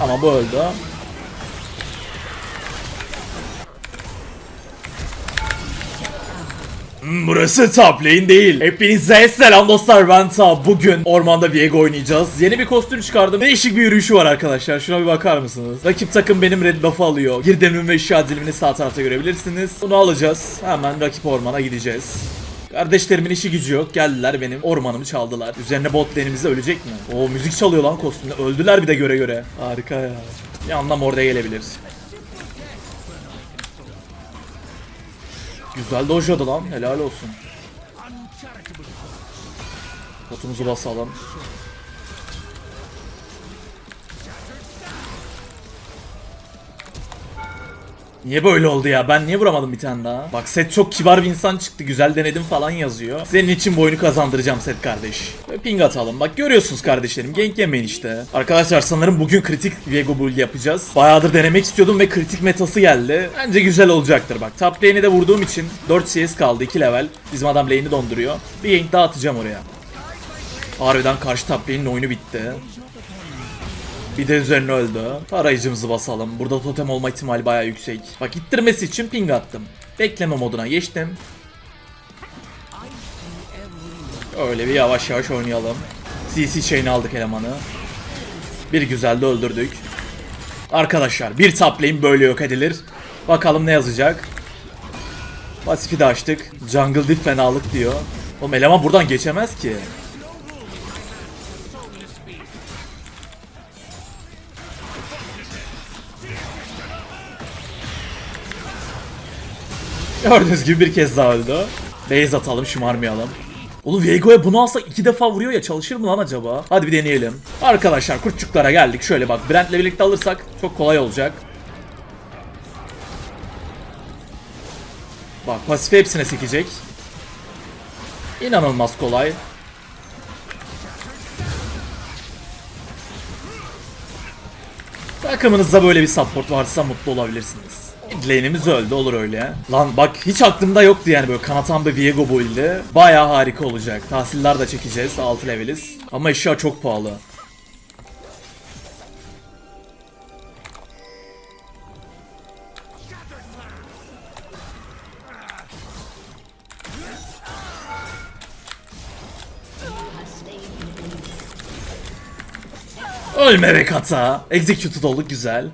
Ama bu öldü. Burası top lane değil. Hepinize selam dostlar ben Ta. Bugün ormanda Viego oynayacağız. Yeni bir kostüm çıkardım. Değişik bir yürüyüşü var arkadaşlar. Şuna bir bakar mısınız? Rakip takım benim red buff'ı alıyor. Girdemim ve eşya dilimini sağ tarafta görebilirsiniz. Bunu alacağız. Hemen rakip ormana gideceğiz. Kardeşlerimin işi gücü yok. Geldiler benim ormanımı çaldılar. Üzerine bot lane'imize ölecek mi? Oo müzik çalıyor lan kostümde. Öldüler bir de göre göre. Harika ya. Bir anlam orada gelebilir. Güzel dojodu lan. Helal olsun. Botumuzu basalım. Niye böyle oldu ya? Ben niye vuramadım bir tane daha? Bak set çok kibar bir insan çıktı. Güzel denedim falan yazıyor. Senin için bu kazandıracağım set kardeş. Ve ping atalım. Bak görüyorsunuz kardeşlerim. Gank yemeyin işte. Arkadaşlar sanırım bugün kritik Viego build yapacağız. Bayağıdır denemek istiyordum ve kritik metası geldi. Bence güzel olacaktır bak. Top lane'i de vurduğum için 4 CS kaldı 2 level. Bizim adam lane'i donduruyor. Bir gank daha atacağım oraya. Harbiden karşı top lane'in oyunu bitti. Bir de üzerine öldü. Arayıcımızı basalım. Burada totem olma ihtimali bayağı yüksek. Bak ittirmesi için ping attım. Bekleme moduna geçtim. Öyle bir yavaş yavaş oynayalım. CC chain aldık elemanı. Bir güzel de öldürdük. Arkadaşlar bir top lane böyle yok edilir. Bakalım ne yazacak. Pasifi de açtık. Jungle diff fenalık diyor. Oğlum eleman buradan geçemez ki. Gördüğünüz gibi bir kez daha öldü. Base atalım şımarmayalım. Oğlum Viego'ya bunu alsak iki defa vuruyor ya çalışır mı lan acaba? Hadi bir deneyelim. Arkadaşlar kurtçuklara geldik. Şöyle bak Brent'le birlikte alırsak çok kolay olacak. Bak pasifi hepsine sekecek. İnanılmaz kolay. Takımınızda böyle bir support varsa mutlu olabilirsiniz. Lane'imiz öldü olur öyle. Lan bak hiç aklımda yoktu yani böyle kanatan bir Viego build'i. Baya harika olacak. Tahsiller de çekeceğiz 6 leveliz. Ama eşya çok pahalı. Ölme be kata. Executed olduk güzel.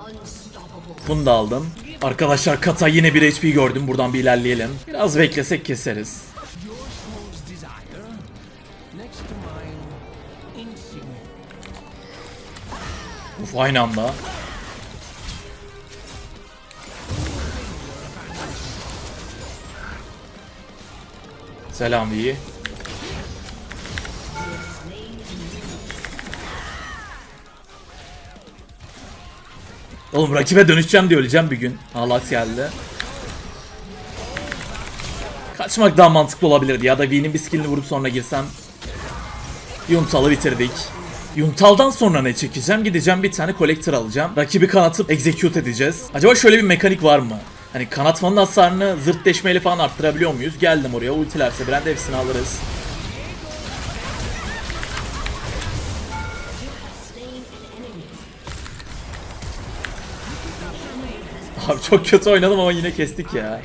Bunu da aldım. Arkadaşlar kata yine bir HP gördüm. Buradan bir ilerleyelim. Biraz beklesek keseriz. Uf aynı anda. Selam iyi. Oğlum rakibe dönüşeceğim diye öleceğim bir gün. Halat geldi. Kaçmak daha mantıklı olabilirdi ya da V'nin bir skillini vurup sonra girsem. Yuntal'ı bitirdik. Yuntal'dan sonra ne çekeceğim? Gideceğim bir tane collector alacağım. Rakibi kanatıp execute edeceğiz. Acaba şöyle bir mekanik var mı? Hani kanatmanın hasarını zırt deşmeyle falan arttırabiliyor muyuz? Geldim oraya ultilerse Brand hepsini alırız. Abi çok kötü oynadım ama yine kestik ya.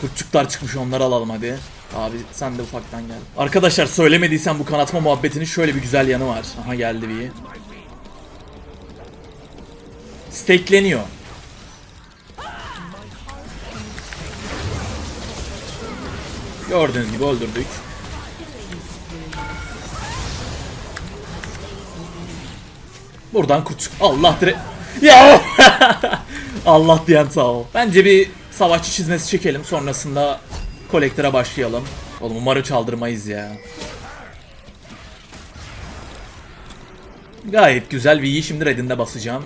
Kurtçuklar çıkmış onları alalım hadi. Abi sen de ufaktan gel. Arkadaşlar söylemediysen bu kanatma muhabbetinin şöyle bir güzel yanı var. Aha geldi bir. Stekleniyor. Gördüğünüz gibi öldürdük. Buradan kurtçuk. Allah dire... Ya! Allah diyen sağ ol. Bence bir savaşçı çizmesi çekelim. Sonrasında kolektöre başlayalım. Oğlum umarım çaldırmayız ya. Gayet güzel. V'yi şimdi redinde basacağım.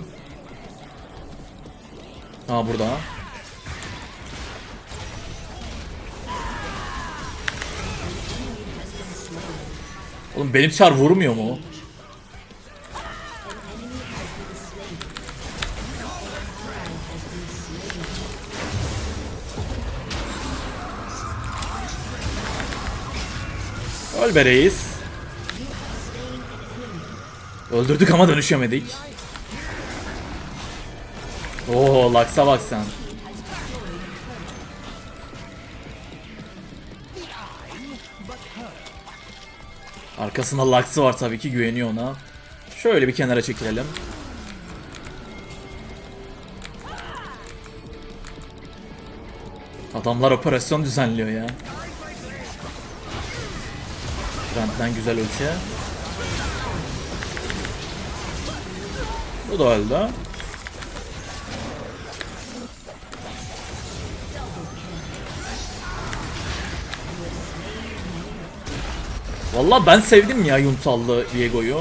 Ha burada. Oğlum benim çar vurmuyor mu? Öl. Öldürdük ama dönüşemedik. Oo Lux'a bak sen. Arkasında Lux'ı var tabii ki güveniyor ona. Şöyle bir kenara çekilelim. Adamlar operasyon düzenliyor ya. Brand'den güzel ulti. Bu da öldü. Valla ben sevdim ya Yuntallı Diego'yu.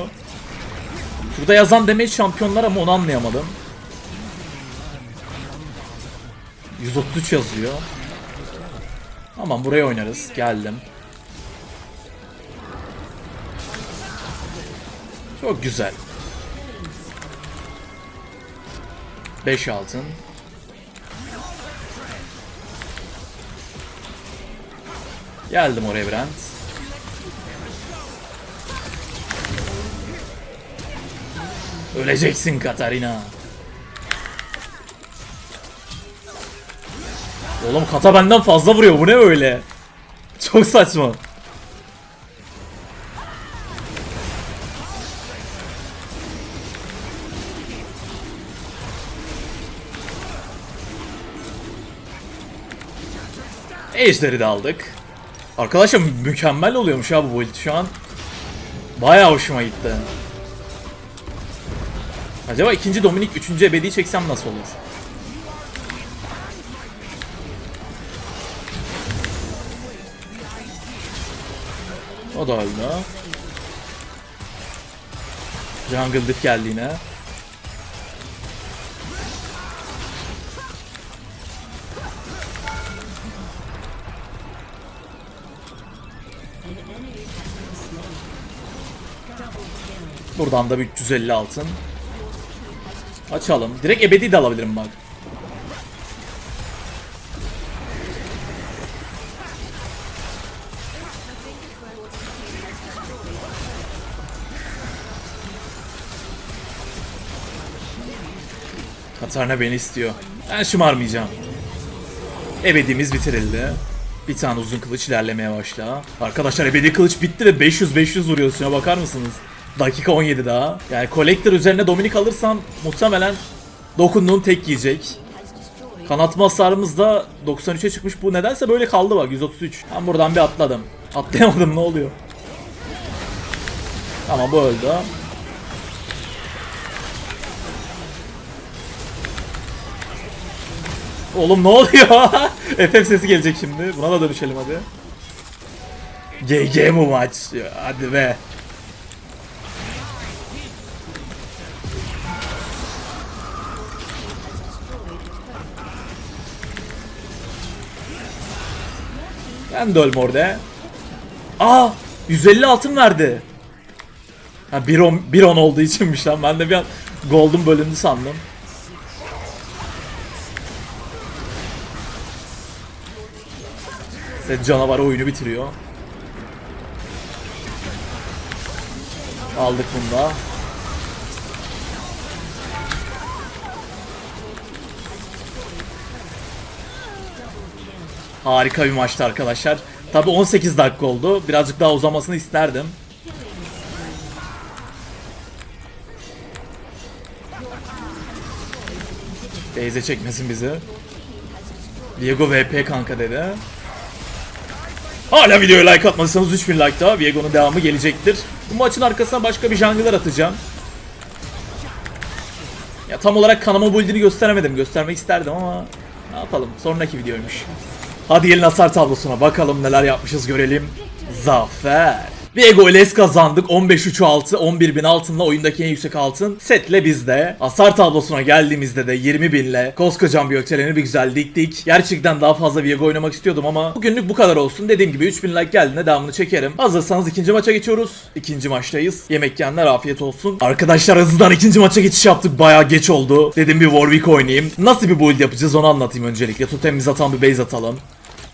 Burada yazan demeç şampiyonlar ama onu anlayamadım. 133 yazıyor. Aman buraya oynarız. Geldim. Çok güzel. 5 altın. Geldim oraya Brent. Öleceksin Katarina. Oğlum kata benden fazla vuruyor. Bu ne öyle? Çok saçma. Ejderi de aldık. Arkadaşlar mükemmel oluyormuş ha bu build şu an. Bayağı hoşuma gitti. Acaba ikinci Dominik, üçüncü ebedi çeksem nasıl olur? O da öldü. Jungle Dip geldi yine. Buradan da bir 350 altın. Açalım. Direkt ebedi de alabilirim bak. Katarina beni istiyor. Ben şımarmayacağım. Ebedimiz bitirildi. Bir tane uzun kılıç ilerlemeye başla. Arkadaşlar ebedi kılıç bitti ve 500-500 vuruyor şuna bakar mısınız? Dakika 17 daha. Yani Collector üzerine Dominik alırsam muhtemelen dokunduğum tek yiyecek. Kanatma hasarımız da 93'e çıkmış. Bu nedense böyle kaldı bak 133. Ben buradan bir atladım. Atlayamadım ne oluyor? Ama bu öldü. Oğlum ne oluyor? FF sesi gelecek şimdi. Buna da dönüşelim hadi. GG bu maç. Hadi be. Ben de ölüm orada. Aa! 150 altın verdi. Ha 1.10 1.10 olduğu içinmiş lan. Ben de bir an Golden bölündü sandım. Set canavar oyunu bitiriyor. Aldık bunu da. Harika bir maçtı arkadaşlar. Tabi 18 dakika oldu. Birazcık daha uzamasını isterdim. Beyze çekmesin bizi. Diego VP kanka dedi. Hala videoya like atmadıysanız 3000 like daha Viego'nun devamı gelecektir. Bu maçın arkasına başka bir jungler atacağım. Ya tam olarak kanama build'ini gösteremedim. Göstermek isterdim ama ne yapalım. Sonraki videoymuş. Hadi gelin hasar tablosuna bakalım neler yapmışız görelim. Zafer. Viego ile es kazandık. 15-3 altı, 11 bin altınla oyundaki en yüksek altın. Setle bizde. Hasar tablosuna geldiğimizde de 20 binle koskocaman bir ökçeleni bir güzel diktik. Gerçekten daha fazla Viego oynamak istiyordum ama bugünlük bu kadar olsun. Dediğim gibi 3000 like geldiğinde devamını çekerim. Hazırsanız ikinci maça geçiyoruz. İkinci maçtayız. Yemek yiyenler afiyet olsun. Arkadaşlar hızlıdan ikinci maça geçiş yaptık. Bayağı geç oldu. Dedim bir Warwick oynayayım. Nasıl bir build yapacağız onu anlatayım öncelikle. Totemimizi atan bir base atalım.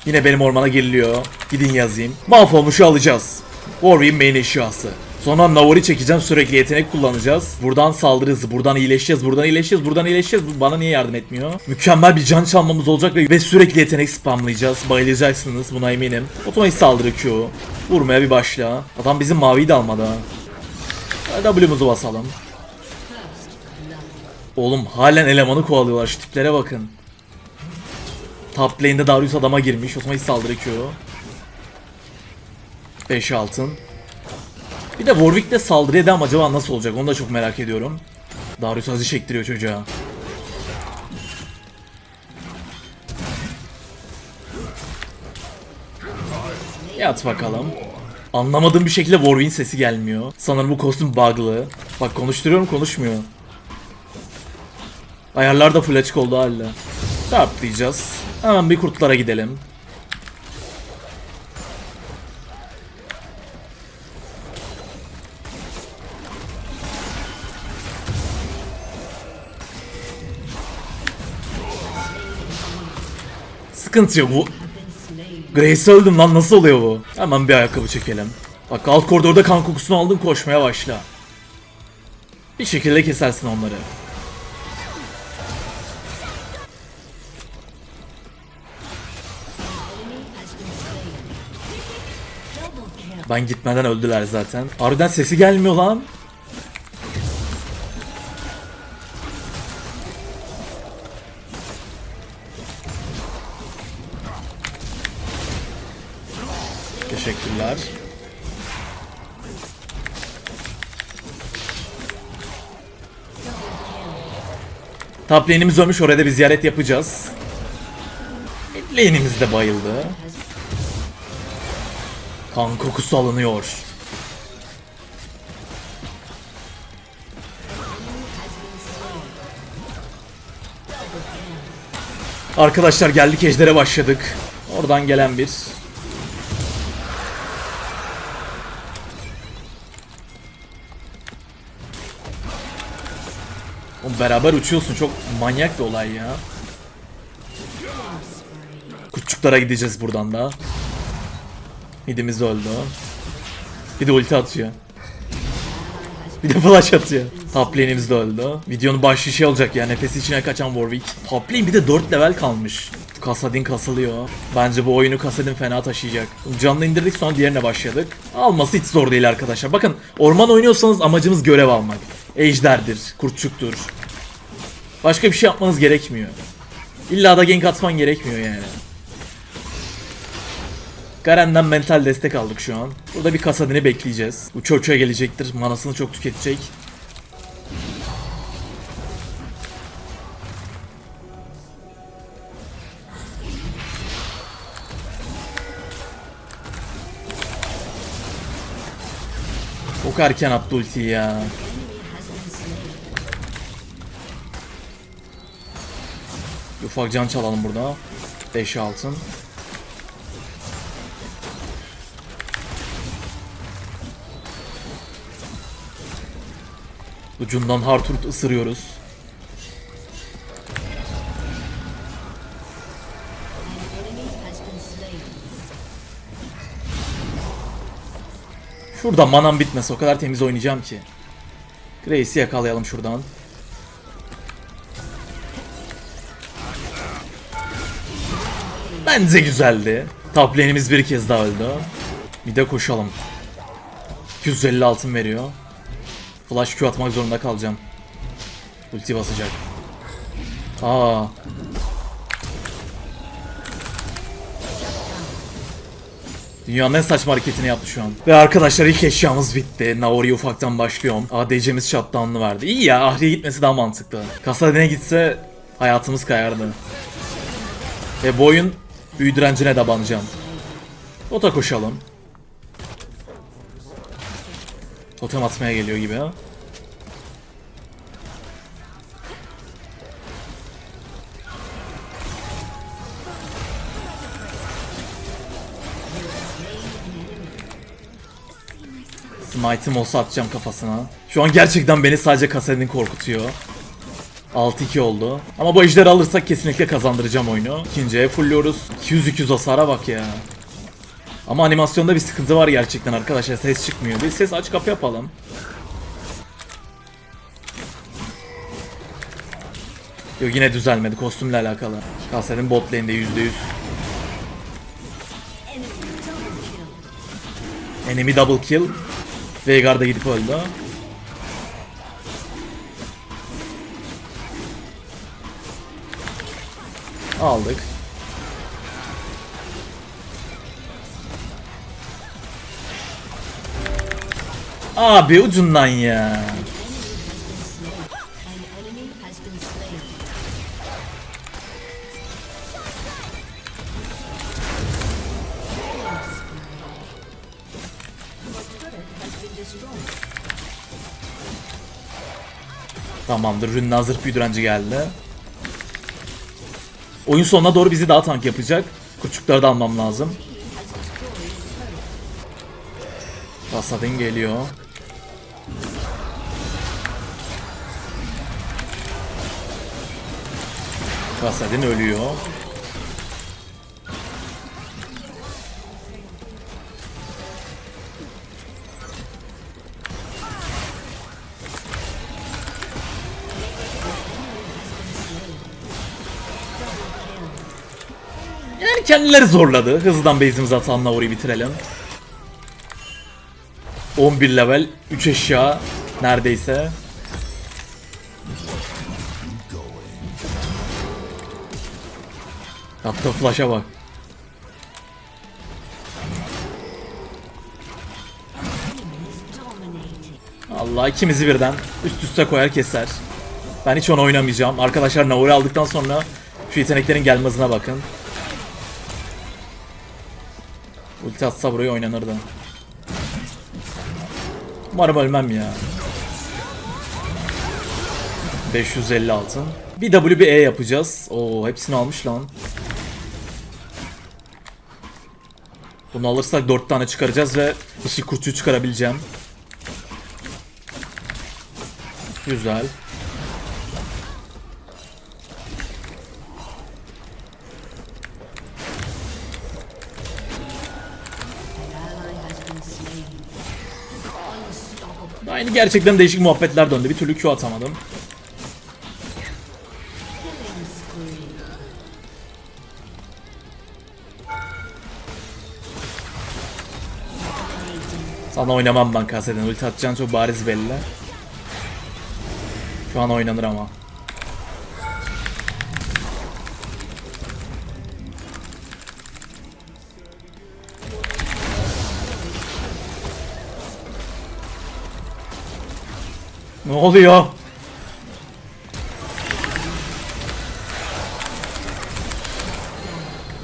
Yine benim ormana giriliyor. Gidin yazayım. Mahvolmuşu alacağız. Warwick'in main eşyası. Sonra Navari çekeceğim sürekli yetenek kullanacağız. Buradan saldırı buradan iyileşeceğiz, buradan iyileşeceğiz, buradan iyileşeceğiz. Bu bana niye yardım etmiyor? Mükemmel bir can çalmamız olacak ve, ve sürekli yetenek spamlayacağız. Bayılacaksınız buna eminim. Otomatik saldırı Q. Vurmaya bir başla. Adam bizim maviyi de almadı. W'muzu basalım. Oğlum halen elemanı kovalıyorlar şu tiplere bakın. Top lane'de Darius adama girmiş. Otomatik saldırı Q. 5 altın. Bir de Warwick'te saldırı eden acaba nasıl olacak onu da çok merak ediyorum. Darius acı çektiriyor çocuğa. Yat bakalım. Anlamadığım bir şekilde Warwick'in sesi gelmiyor. Sanırım bu kostüm bug'lı. Bak konuşturuyorum konuşmuyor. Ayarlar da full açık oldu halde. Çarplayacağız. Hemen bir kurtlara gidelim. Sıkıntı yok bu. Grace öldüm lan nasıl oluyor bu? Hemen bir ayakkabı çekelim. Bak alt koridorda kan kokusunu aldın koşmaya başla. Bir şekilde kesersin onları. Ben gitmeden öldüler zaten. Harbiden sesi gelmiyor lan. Teşekkürler. Top lane'imiz ölmüş oraya da bir ziyaret yapacağız. Mid lane'imiz de bayıldı. Kan kokusu alınıyor. Arkadaşlar geldik ejdere başladık. Oradan gelen bir beraber uçuyorsun çok manyak bir olay ya. Kutçuklara gideceğiz buradan da. Midimiz öldü. Bir de ulti atıyor. Bir de flash atıyor. Top lane'imiz de öldü. Videonun başı şey olacak ya nefesi içine kaçan Warwick. Top lane bir de 4 level kalmış. Kasadin kasılıyor. Bence bu oyunu Kasadin fena taşıyacak. Canlı indirdik sonra diğerine başladık. Alması hiç zor değil arkadaşlar. Bakın orman oynuyorsanız amacımız görev almak. Ejderdir, kurtçuktur. Başka bir şey yapmanız gerekmiyor. İlla da gank atman gerekmiyor yani. Garen'den mental destek aldık şu an. Burada bir kasadini bekleyeceğiz. Bu çocuğa gelecektir. Manasını çok tüketecek. Çok erken attı ultiyi ya. Ufak can çalalım burada. 5 altın. Ucundan Harturt ısırıyoruz. Şurada manam bitmesi o kadar temiz oynayacağım ki. Grace'i yakalayalım şuradan. Bence güzeldi. Top bir kez daha öldü. Bir de koşalım. 250 altın veriyor. Flash Q atmak zorunda kalacağım. Ulti basacak. Aa. Dünyanın en saçma hareketini yaptı şu an. Ve arkadaşlar ilk eşyamız bitti. Naori'ye ufaktan başlıyorum. ADC'miz shutdown'lı verdi. İyi ya Ahri'ye gitmesi daha mantıklı. Kasadine gitse hayatımız kayardı. Ve bu oyun büyü direncine de banacağım. Ota koşalım. Totem atmaya geliyor gibi ha. Smite'ım olsa atacağım kafasına. Şu an gerçekten beni sadece Kasadin korkutuyor. 6-2 oldu. Ama bu ejderi alırsak kesinlikle kazandıracağım oyunu. İkinciye fullüyoruz. 200-200 hasara bak ya. Ama animasyonda bir sıkıntı var gerçekten arkadaşlar. Ses çıkmıyor. Bir ses aç kapı yapalım. Yok yine düzelmedi kostümle alakalı. Kalsenin bot lane'de %100. Enemy double kill. Veigar da gidip öldü. Aldık. Abi ucundan ya. Tamamdır. Rünün hazır büyü geldi. Oyun sonuna doğru bizi daha tank yapacak. Kurçukları da almam lazım. Pasadin geliyor. Pasadin ölüyor. Kendileri zorladı. Hızlıdan base'imizi atalım Navuri'yi bitirelim. 11 level, 3 eşya neredeyse. Yaptığı flash'a bak. Allah ikimizi birden üst üste koyar keser. Ben hiç onu oynamayacağım. Arkadaşlar Nauri aldıktan sonra şu yeteneklerin gelme hızına bakın. Ulti atsa burayı oynanırdı. Umarım ölmem ya. 550 altın. Bir W bir E yapacağız. Oo hepsini almış lan. Bunu alırsak 4 tane çıkaracağız ve işi kurtuyu çıkarabileceğim. Güzel. Gerçekten değişik muhabbetler döndü. Bir türlü Q atamadım. Sana oynamam ben kaseden. Ulti atacağın çok bariz belli. Şu an oynanır ama. Ne oluyor?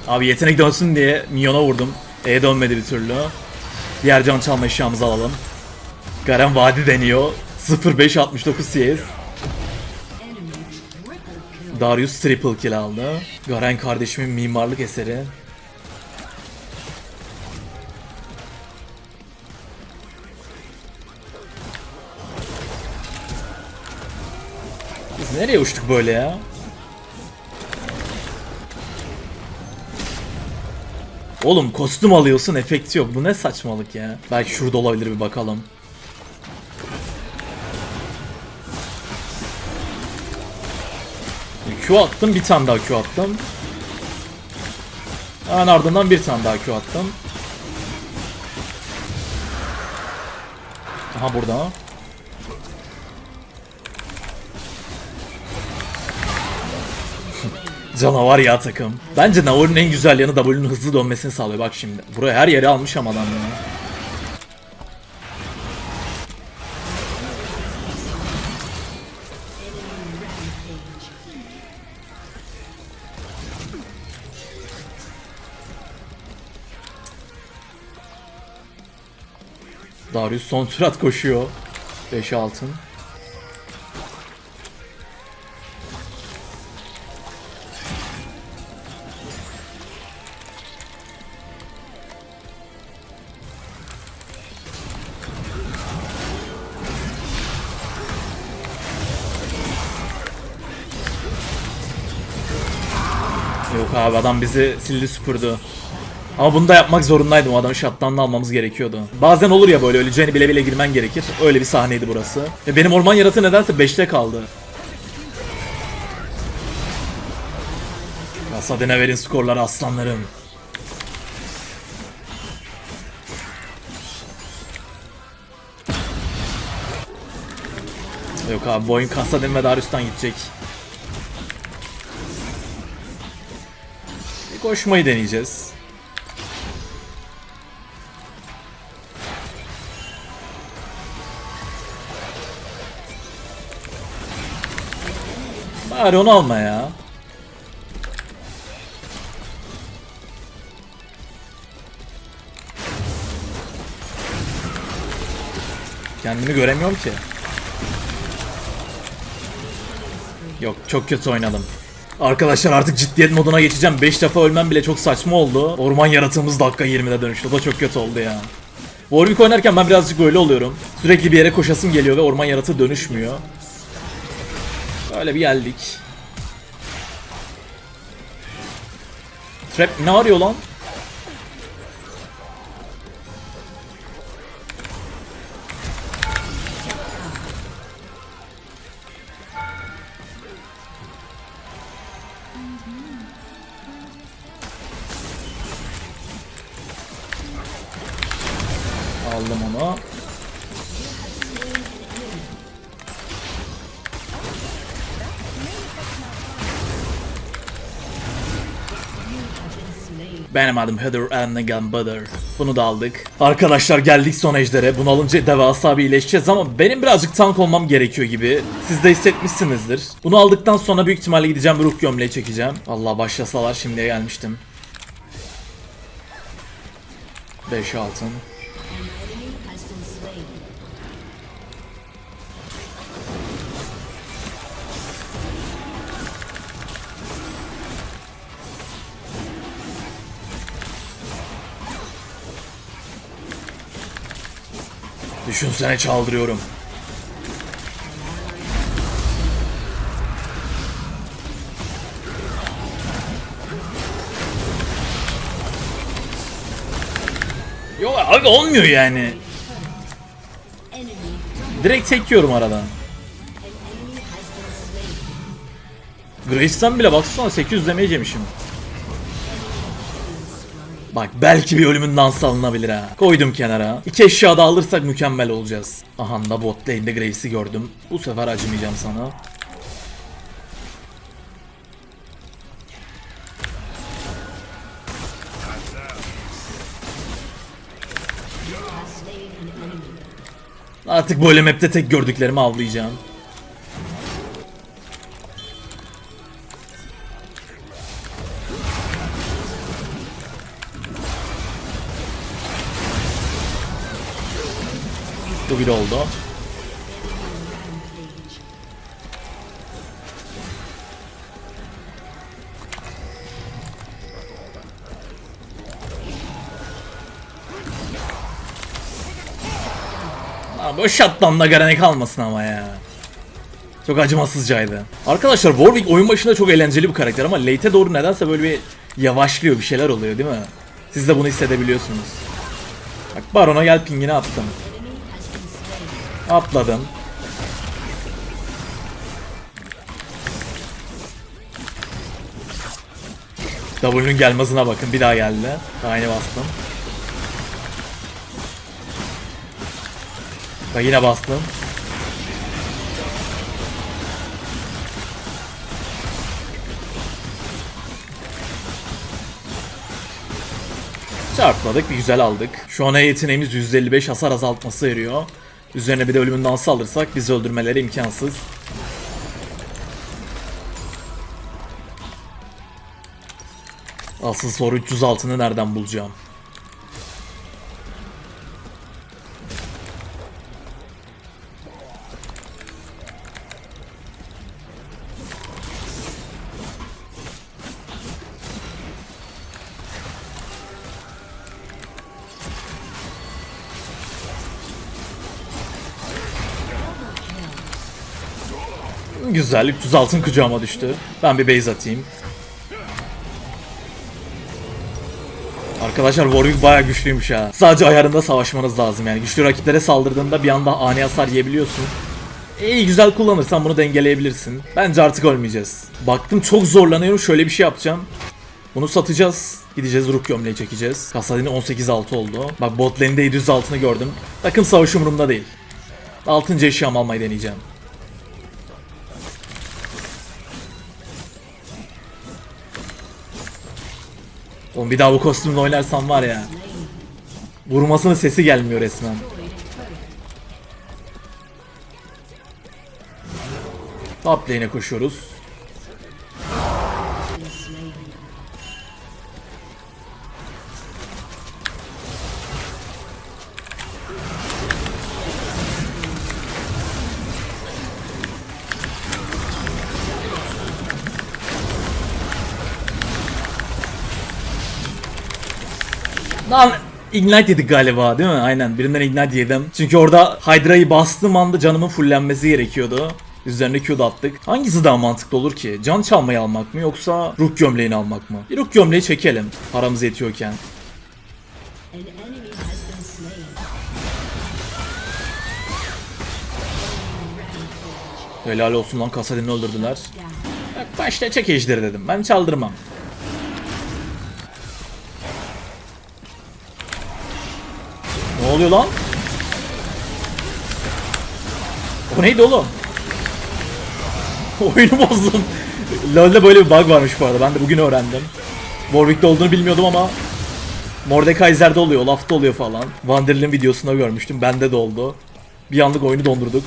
Abi yetenek dönsün diye minyona vurdum. E dönmedi bir türlü. Diğer can çalma eşyamızı alalım. Garen Vadi deniyor. 0569 CS. Darius triple kill aldı. Garen kardeşimin mimarlık eseri. Nereye uçtuk böyle ya? Oğlum kostüm alıyorsun efekti yok. Bu ne saçmalık ya. Belki şurada olabilir bir bakalım. Q attım bir tane daha Q attım. Hemen ardından bir tane daha Q attım. Aha burada. Canavar ya takım. Bence Navar'ın en güzel yanı W'nun hızlı dönmesini sağlıyor. Bak şimdi. Buraya her yere almış ama adam ya. Darius son sürat koşuyor. 5 altın. Yok abi adam bizi sildi süpürdü. Ama bunu da yapmak zorundaydım. O adamı shutdown'la almamız gerekiyordu. Bazen olur ya böyle öleceğini bile bile girmen gerekir. Öyle bir sahneydi burası. Ve benim orman yaratığı nedense 5'te kaldı. Kasadine verin skorları aslanlarım. Yok abi bu oyun Kasadin ve Darius'tan gidecek. Koşmayı deneyeceğiz. Bari onu alma ya. Kendimi göremiyorum ki. Yok çok kötü oynadım. Arkadaşlar artık ciddiyet moduna geçeceğim. 5 defa ölmem bile çok saçma oldu. Orman yaratığımız dakika 20'de dönüştü. O da çok kötü oldu ya. Warwick oynarken ben birazcık böyle oluyorum. Sürekli bir yere koşasım geliyor ve orman yaratığı dönüşmüyor. Böyle bir geldik. Trap ne arıyor lan? Benim adım Heather Annigan Butter. Bunu da aldık. Arkadaşlar geldik son ejdere. Bunu alınca devasa bir iyileşeceğiz ama benim birazcık tank olmam gerekiyor gibi. Siz de hissetmişsinizdir. Bunu aldıktan sonra büyük ihtimalle gideceğim bir ruh gömleği çekeceğim. Allah başlasalar şimdiye gelmiştim. 5 altın. Düşünsene çaldırıyorum. Yok abi olmuyor yani. Direkt tek yiyorum aradan. Grace'den bile baksana 800 damage yemişim. Bak belki bir ölümün dansı alınabilir ha. Koydum kenara. İki eşya da alırsak mükemmel olacağız. Aha da bot lane'de Graves'i gördüm. Bu sefer acımayacağım sana. Artık böyle map'te tek gördüklerimi avlayacağım. Bu bir oldu. Abi o shutdown'da Garen kalmasın ama ya. Çok acımasızcaydı. Arkadaşlar Warwick oyun başında çok eğlenceli bir karakter ama late'e doğru nedense böyle bir yavaşlıyor bir şeyler oluyor değil mi? Siz de bunu hissedebiliyorsunuz. Bak Baron'a gel pingini attım. Atladım. W'nun gelmesine bakın bir daha geldi. Aynı bastım. Bak yine bastım. Çarpmadık bir güzel aldık. Şu an yeteneğimiz %55 hasar azaltması veriyor. Üzerine bir de ölümün dansı alırsak bizi öldürmeleri imkansız. Asıl soru 306'ını nereden bulacağım? Güzel 300 altın kucağıma düştü. Ben bir base atayım. Arkadaşlar Warwick bayağı güçlüymüş ha. Sadece ayarında savaşmanız lazım yani. Güçlü rakiplere saldırdığında bir anda ani hasar yiyebiliyorsun. İyi güzel kullanırsan bunu dengeleyebilirsin. Bence artık ölmeyeceğiz. Baktım çok zorlanıyorum şöyle bir şey yapacağım. Bunu satacağız. Gideceğiz Rook gömleği çekeceğiz. Kasadini 18-6 oldu. Bak bot lane'de 706'ını gördüm. Takım savaş umurumda değil. 6. eşyam almayı deneyeceğim. Oğlum bir daha bu kostümle oynarsam var ya. Vurmasının sesi gelmiyor resmen. Top lane'e koşuyoruz. Lan Ignite yedik galiba değil mi? Aynen birinden Ignite yedim. Çünkü orada Hydra'yı bastığım anda canımın fullenmesi gerekiyordu. Üzerine Q'da attık. Hangisi daha mantıklı olur ki? Can çalmayı almak mı yoksa Rook gömleğini almak mı? Bir Rook gömleği çekelim. Paramız yetiyorken. Helal olsun lan Kasadin'i öldürdüler. Bak başta çek dedim. Ben çaldırmam. Oluyor lan? O neydi oğlum? Oyunu bozdum. LoL'de böyle bir bug varmış bu arada. Ben de bugün öğrendim. Warwick'te olduğunu bilmiyordum ama Mordekaiser'de oluyor, Olaf'ta oluyor falan. Wanderer'ın videosunda görmüştüm. Bende de oldu. Bir anlık oyunu dondurduk.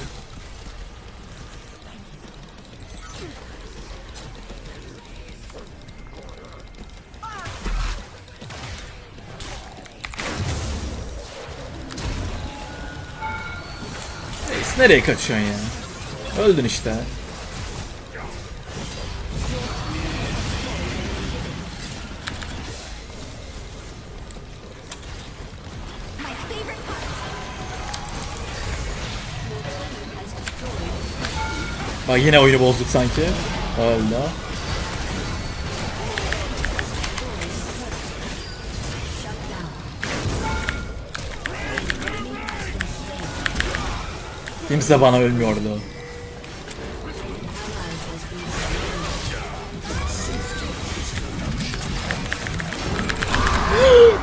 Nereye kaçıyorsun ya? Öldün işte. Bak yine oyunu bozduk sanki. Öldü. Kimse bana ölmüyordu.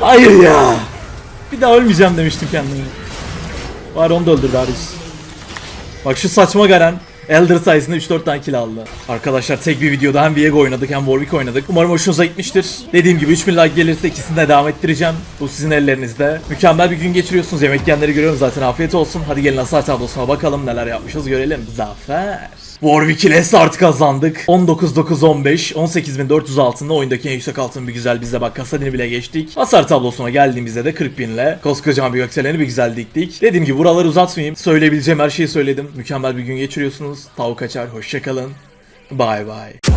Hayır ya. Bir daha ölmeyeceğim demiştim kendime. Var onu da öldürdü Darius. Bak şu saçma Garen Elder sayesinde 3-4 tane kill aldı. Arkadaşlar tek bir videoda hem Viego oynadık hem Warwick oynadık. Umarım hoşunuza gitmiştir. Dediğim gibi 3000 like gelirse ikisini de devam ettireceğim. Bu sizin ellerinizde. Mükemmel bir gün geçiriyorsunuz. Yemek yiyenleri görüyorum zaten afiyet olsun. Hadi gelin hasar tablosuna bakalım neler yapmışız görelim. Zafer. Warwick ile artık kazandık. 19-9-15, 18.400 altında oyundaki en yüksek altın bir güzel bizde bak kasadini bile geçtik. Hasar tablosuna geldiğimizde de 40 binle koskocaman bir gökseleni bir güzel diktik. Dediğim gibi buraları uzatmayayım. Söyleyebileceğim her şeyi söyledim. Mükemmel bir gün geçiriyorsunuz. Tavuk açar. Hoşçakalın. Bye bye.